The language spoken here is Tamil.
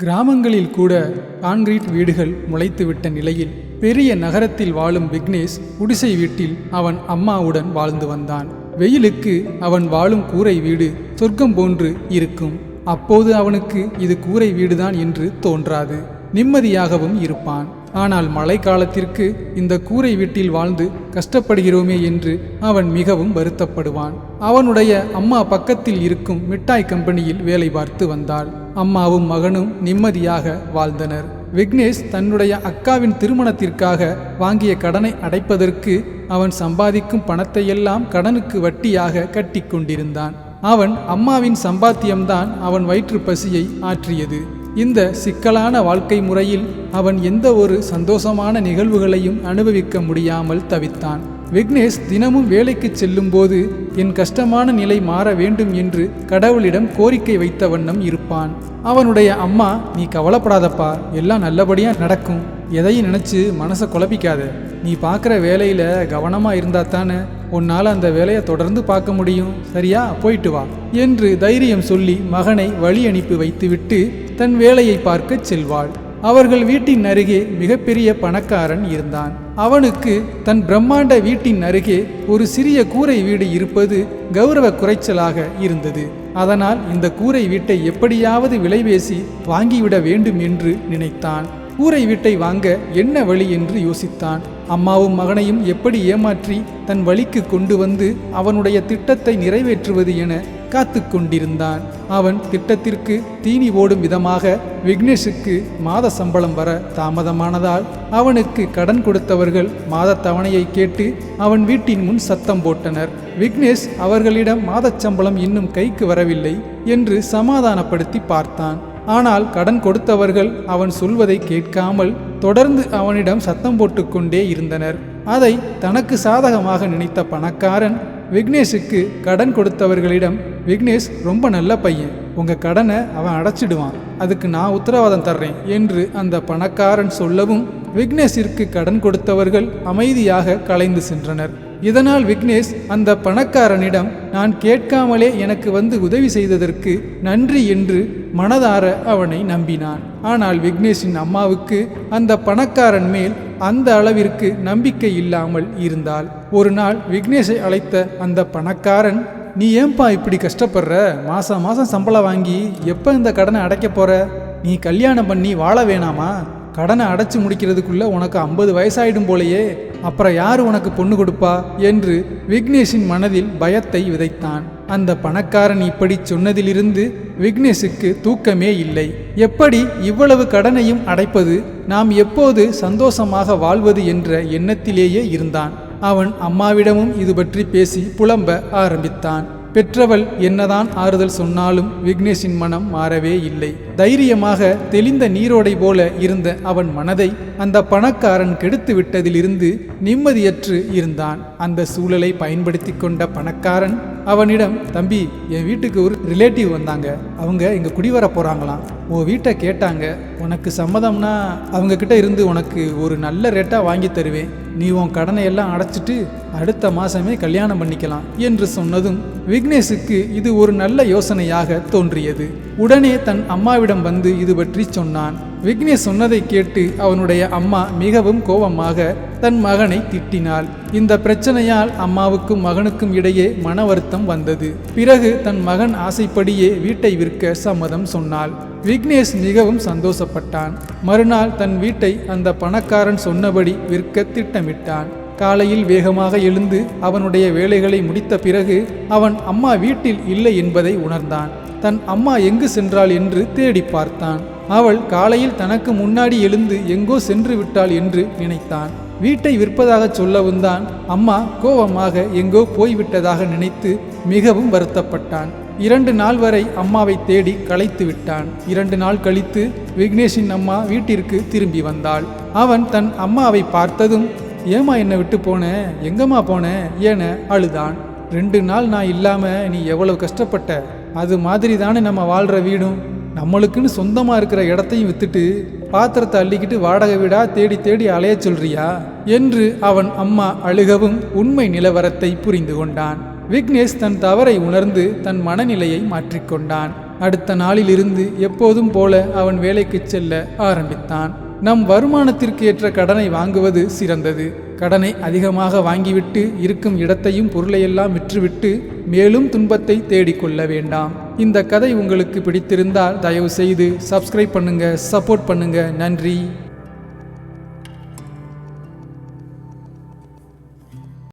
கிராமங்களில் கூட கான்கிரீட் வீடுகள் முளைத்துவிட்ட நிலையில் பெரிய நகரத்தில் வாழும் விக்னேஷ் குடிசை வீட்டில் அவன் அம்மாவுடன் வாழ்ந்து வந்தான். வெயிலுக்கு அவன் வாழும் கூரை வீடு சொர்க்கம் போன்று இருக்கும். அப்போது அவனுக்கு இது கூரை வீடுதான் என்று தோன்றாது. நிம்மதியாகவும் இருப்பான். ஆனால் மழைக்காலத்திற்கு இந்த கூரை வீட்டில் வாழ்ந்து கஷ்டப்படுகிறோமே என்று அவன் மிகவும் வருத்தப்படுவான். அவனுடைய அம்மா பக்கத்தில் இருக்கும் மிட்டாய் கம்பெனியில் வேலை பார்த்து வந்தாள். அம்மாவும் மகனும் நிம்மதியாக வாழ்ந்தனர். விக்னேஷ் தன்னுடைய அக்காவின் திருமணத்திற்காக வாங்கிய கடனை அடைப்பதற்கு அவன் சம்பாதிக்கும் பணத்தையெல்லாம் கடனுக்கு வட்டியாக கட்டி கொண்டிருந்தான். அவன் அம்மாவின் சம்பாத்தியம்தான் அவன் வயிற்று பசியை ஆற்றியது. இந்த சிக்கலான வாழ்க்கை முறையில் அவன் எந்த ஒரு சந்தோஷமான நிகழ்வுகளையும் அனுபவிக்க முடியாமல் தவித்தான். விக்னேஷ் தினமும் வேலைக்கு செல்லும்போது என் கஷ்டமான நிலை மாற வேண்டும் என்று கடவுளிடம் கோரிக்கை வைத்த வண்ணம் இருப்பான். அவனுடைய அம்மா நீ கவலைப்படாதப்பா எல்லாம் நல்லபடியா நடக்கும். எதையும் நினச்சி மனசை குழப்பிக்காத. நீ பார்க்குற வேலையில் கவனமாக இருந்தால் தானே உன்னால் அந்த வேலையை தொடர்ந்து பார்க்க முடியும். சரியா? போயிட்டு வா என்று தைரியம் சொல்லி மகனை வழி அனுப்பி வைத்துவிட்டு தன் வேலையை பார்க்கச் செல்வாள். அவர்கள் வீட்டின் அருகே மிகப்பெரிய பணக்காரன் இருந்தான். அவனுக்கு தன் பிரம்மாண்ட வீட்டின் அருகே ஒரு சிறிய கூரை வீடு இருப்பது கௌரவ குறைச்சலாக இருந்தது. அதனால் இந்த கூரை வீட்டை எப்படியாவது விலைபேசி வாங்கிவிட வேண்டும் என்று நினைத்தான். கூரை வீட்டை வாங்க என்ன வழி என்று யோசித்தான். அம்மாவும் மகனையும் எப்படி ஏமாற்றி தன் வழிக்கு கொண்டு வந்து அவனுடைய திட்டத்தை நிறைவேற்றுவது என காத்து கொண்டிருந்தான். அவன் திட்டத்திற்கு தீனி ஓடும் விதமாக விக்னேஷுக்கு மாத சம்பளம் வர தாமதமானதால் அவனுக்கு கடன் கொடுத்தவர்கள் மாத தவணையை கேட்டு அவன் வீட்டின் முன் சத்தம் போட்டனர். விக்னேஷ் அவர்களிடம் மாதச் சம்பளம் இன்னும் கைக்கு வரவில்லை என்று சமாதானப்படுத்தி பார்த்தான். ஆனால் கடன் கொடுத்தவர்கள் அவன் சொல்வதை கேட்காமல் தொடர்ந்து அவனிடம் சத்தம் போட்டுக்கொண்டே இருந்தனர். அதை தனக்கு சாதகமாக நினைத்த பணக்காரன் விக்னேஷுக்கு கடன் கொடுத்தவர்களிடம் விக்னேஷ் ரொம்ப நல்ல பையன். உங்க கடனை அவன் அடைச்சிடுவான். அதுக்கு நான் உத்தரவாதம் தர்றேன் என்று அந்த பணக்காரன் சொல்லவும் விக்னேஷிற்கு கடன் கொடுத்தவர்கள் அமைதியாக கலைந்து சென்றனர். இதனால் விக்னேஷ் அந்த பணக்காரனிடம் நான் கேட்காமலே எனக்கு வந்து உதவி செய்ததற்கு நன்றி என்று மனதார அவனை நம்பினான். ஆனால் விக்னேஷின் அம்மாவுக்கு அந்த பணக்காரன் மேல் அந்த அளவிற்கு நம்பிக்கை இல்லாமல் இருந்தால் ஒரு நாள் விக்னேஷை அழைத்த அந்த பணக்காரன் நீ ஏன்பா இப்படி கஷ்டப்படுற? மாசம் மாசம் சம்பளம் வாங்கி எப்போ இந்த கடனை அடைக்க போற? நீ கல்யாணம் பண்ணி வாழ வேணாமா? கடனை அடைச்சு முடிக்கிறதுக்குள்ளே உனக்கு ஐம்பது வயசாயிடும் போலையே அப்புறம் யார் உனக்கு பொண்ணு கொடுப்பா? என்று விக்னேஷின் மனதில் பயத்தை விதைத்தான். அந்த பணக்காரன் இப்படி சொன்னதிலிருந்து விக்னேஷுக்கு தூக்கமே இல்லை. எப்படி இவ்வளவு கடனையும் அடைப்பது? நாம் எப்போது சந்தோஷமாக வாழ்வது என்ற எண்ணத்திலேயே இருந்தான். அவன் அம்மாவிடமும் இது பற்றி பேசி புலம்ப ஆரம்பித்தான். பெற்றவள் என்னதான் ஆறுதல் சொன்னாலும் விக்னேஷின் மனம் மாறவே இல்லை. தைரியமாக தெளிந்த நீரோடை போல இருந்த அவன் மனதை அந்த பணக்காரன் கெடுத்து விட்டதிலிருந்து நிம்மதியற்று இருந்தான். அந்த சூழலை பயன்படுத்தி கொண்ட பணக்காரன் அவனிடம் தம்பி என் வீட்டுக்கு ஒரு ரிலேட்டிவ் வந்தாங்க. அவங்க இங்க குடிவர போறாங்களாம். உன் வீட்டை கேட்டாங்க உனக்கு சம்மதம்னா அவங்கக்கிட்ட இருந்து உனக்கு ஒரு நல்ல ரேட்டாக வாங்கி தருவேன். நீ உன் கடனை எல்லாம் அடைச்சிட்டு அடுத்த மாதமே கல்யாணம் பண்ணிக்கலாம் என்று சொன்னதும் விக்னேஷுக்கு இது ஒரு நல்ல யோசனையாக தோன்றியது. உடனே தன் அம்மாவிடம் வந்து இது பற்றி சொன்னான். விக்னேஷ் சொன்னதை கேட்டு அவனுடைய அம்மா மிகவும் கோபமாக தன் மகனை திட்டினாள். இந்த பிரச்சனையால் அம்மாவுக்கும் மகனுக்கும் இடையே மன வருத்தம் வந்தது. பிறகு தன் மகன் ஆசைப்படியே வீட்டை விற்க சம்மதம் சொன்னாள். விக்னேஷ் மிகவும் சந்தோஷப்பட்டான். மறுநாள் தன் வீட்டை அந்த பணக்காரன் சொன்னபடி விற்க திட்டமிட்டான். காலையில் வேகமாக எழுந்து அவனுடைய வேலைகளை முடித்த பிறகு அவன் அம்மா வீட்டில் இல்லை என்பதை உணர்ந்தான். தன் அம்மா எங்கு சென்றாள் என்று தேடி பார்த்தான். அவள் காலையில் தனக்கு முன்னாடி எழுந்து எங்கோ சென்று விட்டாள் என்று நினைத்தான். வீட்டை விற்பதாக சொல்லவும் தான் அம்மா கோபமாக எங்கோ போய்விட்டதாக நினைத்து மிகவும் வருத்தப்பட்டான். இரண்டு நாள் வரை அம்மாவை தேடி களைத்து விட்டான். இரண்டு நாள் கழித்து விக்னேஷின் அம்மா வீட்டிற்கு திரும்பி வந்தாள். அவன் தன் அம்மாவை பார்த்ததும் ஏமா என்னை விட்டு போன? எங்கம்மா போன? என அழுதான். ரெண்டு நாள் நான் இல்லாம நீ எவ்வளவு கஷ்டப்பட்ட? அது மாதிரி தானே நம்ம வாழ்ற வீடும். நம்மளுக்குன்னு சொந்தமா இருக்கிற இடத்தையும் வித்துட்டு பாத்திரத்தை அள்ளிக்கிட்டு வாடகை வீடா தேடி தேடி அலைய சொல்றியா? என்று அவன் அம்மா அழுகவும் உண்மை நிலவரத்தை புரிந்து கொண்டான். விக்னேஷ் தன் தவறை உணர்ந்து தன் மனநிலையை மாற்றிக்கொண்டான். அடுத்த நாளிலிருந்து எப்போதும் போல அவன் வேலைக்குச் செல்ல ஆரம்பித்தான். நம் வருமானத்திற்கு ஏற்ற கடனை வாங்குவது சிறந்தது. கடனை அதிகமாக வாங்கிவிட்டு இருக்கும் இடத்தையும் பொருளையெல்லாம் விற்றுவிட்டு மேலும் துன்பத்தை தேடிக்கொள்ள வேண்டாம். இந்த கதை உங்களுக்கு பிடித்திருந்தால் தயவு செய்து சப்ஸ்கிரைப் பண்ணுங்க சப்போர்ட் பண்ணுங்க. நன்றி.